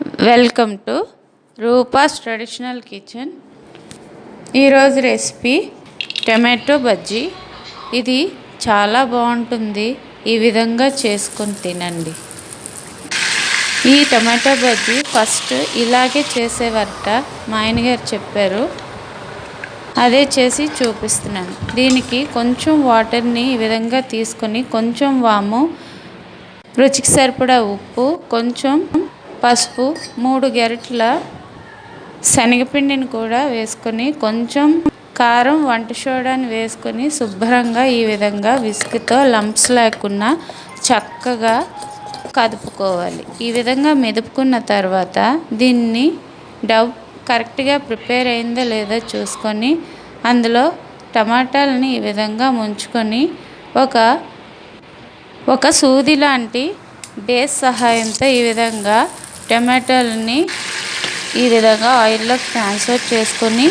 Welcome to Roopa's traditional kitchen ఈరోజు recipe tomato bajji. ఇది చాలా బాగుంటుంది. ఈ విధంగా చేసుకుని తినండి. ఈ టమాటో బజ్జీ ఫస్ట్ ఇలాగే చేసేవారట. మా ఆయనగారు చెప్పారు. అదే చేసి చూపిస్తున్నాను. దీనికి కొంచెం వాటర్ని ఈ విధంగా తీసుకొని కొంచెం వాము రుచికి సరిపడా ఉప్పు కొంచెం పసుపు మూడు గెరట్ల శనగపిండిని కూడా వేసుకొని కొంచెం కారం వంట సోడాని వేసుకొని శుభ్రంగా ఈ విధంగా విసుగుతో లంప్స్ లేకుండా చక్కగా కదుపుకోవాలి. ఈ విధంగా మెదుపుకున్న తర్వాత దీన్ని డవ్ కరెక్ట్గా ప్రిపేర్ అయిందో లేదో చూసుకొని అందులో టమాటాలని ఈ విధంగా ముంచుకొని ఒక ఒక సూది లాంటి బేస్ సహాయంతో ఈ విధంగా టమాటాలని ఈ విధంగా ఆయిల్లో ట్రాన్స్ఫర్ చేసుకొని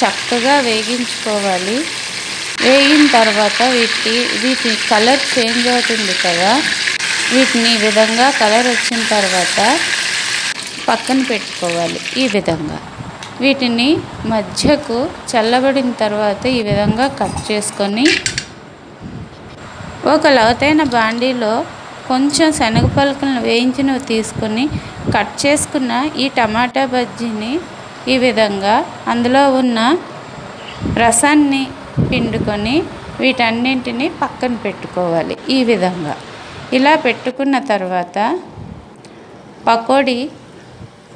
చక్కగా వేగించుకోవాలి. వేగిన తర్వాత వీటి వీటి కలర్ చేంజ్ అవుతుంది కదా. వీటిని ఈ విధంగా కలర్ వచ్చిన తర్వాత పక్కన పెట్టుకోవాలి ఈ విధంగా. వీటిని మధ్యకు చల్లబడిన తర్వాత ఈ విధంగా కట్ చేసుకొని ఒక లోతైన బాండీలో కొంచెం శనగ పలుకులను వేయించినవి తీసుకొని కట్ చేసుకున్న ఈ టమాటా బజ్జీని ఈ విధంగా అందులో ఉన్న రసాన్ని పిండుకొని వీటన్నింటిని పక్కన పెట్టుకోవాలి ఈ విధంగా. ఇలా పెట్టుకున్న తర్వాత పకోడీ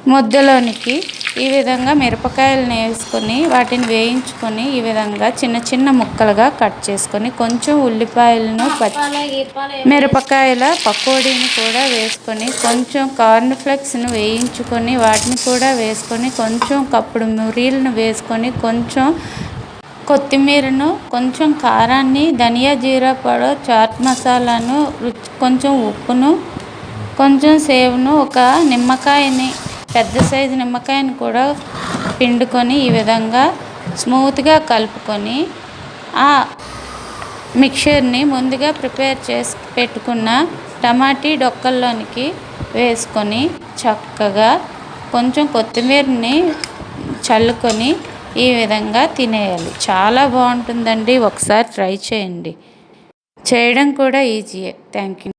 ముద్దలోనికి ఈ విధంగా మిరపకాయలను వేసుకొని వాటిని వేయించుకొని ఈ విధంగా చిన్న చిన్న ముక్కలుగా కట్ చేసుకొని కొంచెం ఉల్లిపాయలను మిరపకాయల పకోడీని కూడా వేసుకొని కొంచెం కార్న్ ఫ్లెక్స్ను వేయించుకొని వాటిని కూడా వేసుకొని కొంచెం కప్పుడు మురీలను వేసుకొని కొంచెం కొత్తిమీరను కొంచెం కారాన్ని ధనియా జీరా పొడ చాట్ మసాలాను కొంచెం ఉప్పును కొంచెం సేవ్ను ఒక నిమ్మకాయని పెద్ద సైజు నిమ్మకాయని కూడా పిండుకొని ఈ విధంగా స్మూత్గా కలుపుకొని ఆ మిక్చర్ని ముందుగా ప్రిపేర్ చేసి పెట్టుకున్న టమాటీ డొక్కల్లోనికి వేసుకొని చక్కగా కొంచెం కొత్తిమీరని చల్లుకొని ఈ విధంగా తినేయాలి. చాలా బాగుంటుందండి. ఒకసారి ట్రై చేయండి. చేయడం కూడా ఈజీయే. Thank you